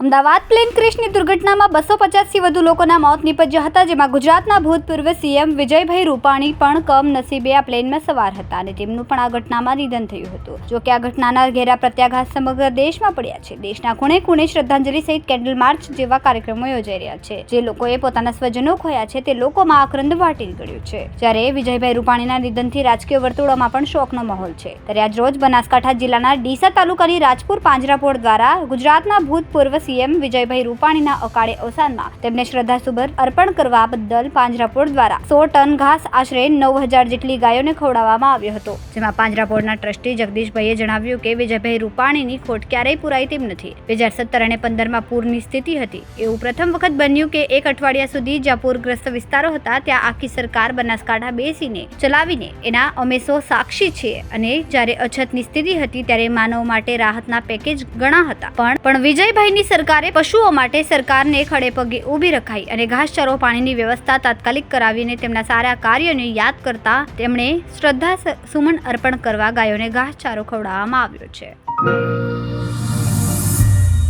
Ahmedabad plane ક્રેશની દુર્ઘટનામાં બસો પચાસથી વધુ લોકોના મોત નીપજ્યા હતા, જેમાં ગુજરાતના ભૂતપૂર્વ સીએમ વિજયભાઈ રૂપાણી પણ કમનસીબે આ પ્લેનમાં સવાર હતા અને તેમનું પણ આ ઘટનામાં નિધન થયું હતું. જો કે આ ઘટનાના ઘેરા પ્રત્યાઘાત સમગ્ર દેશમાં પડ્યા છે. દેશના ખૂણે ખૂણે શ્રદ્ધાંજલિ સહિત કેન્ડલ માર્ચ જેવા કાર્યક્રમો યોજાઈ રહ્યા છે. જે લોકોએ પોતાના સ્વજનો ખોયા છે, તે લોકોમાં આક્રંદ વાટી નીકળ્યું છે. જ્યારે વિજયભાઈ રૂપાણીના નિધનથી રાજકીય વર્તુળોમાં પણ શોકનો માહોલ છે. ત્યારે આજ રોજ બનાસકાંઠા જિલ્લાના ડીસા તાલુકાની રાજપુર પાંજરાપોળ દ્વારા ગુજરાતના ભૂતપૂર્વ સીએમ વિજયભાઈ રૂપાણીના અકાળે અવસાનમાં તેમને શ્રદ્ધાસુભર અર્પણ કરવા બદલ પાંજરાપોળ દ્વારા સો ટન ઘાસ આશરે નવ હજાર જેટલી ગાયોને ખવડાવવામાં આવ્યો હતો. જેમાં પાંજરાપોળના ટ્રસ્ટી જગદીશભાઈએ જણાવ્યું કે વિજયભાઈ રૂપાણીની ખોટ ક્યારેય પુરાઈ તેમ નથી. બે હજાર સત્તર અને પંદરમાં પૂરની સ્થિતિ હતી. એવું પ્રથમ વખત બન્યું કે એક અઠવાડિયા સુધી જ્યાં પૂરગ્રસ્ત વિસ્તારો હતા, ત્યાં આખી સરકાર બનાસકાંઠા બેસીને ચલાવીને એના અમે સો સાક્ષી છીએ. અને જ્યારે અછતની સ્થિતિ હતી, ત્યારે માનવ માટે રાહતના પેકેજ ઘણા હતા. પણ પણ વિજયભાઈની સરકારે પશુઓ માટે સરકારને ખડે પગે ઊભી રખાઈ અને ઘાસચારો પાણીની વ્યવસ્થા તાત્કાલિક કરાવીને તેમના સારા કાર્યોને યાદ કરતા તેમણે શ્રદ્ધા સુમન અર્પણ કરવા ગાયોને ઘાસચારો ખવડાવવામાં આવ્યો છે.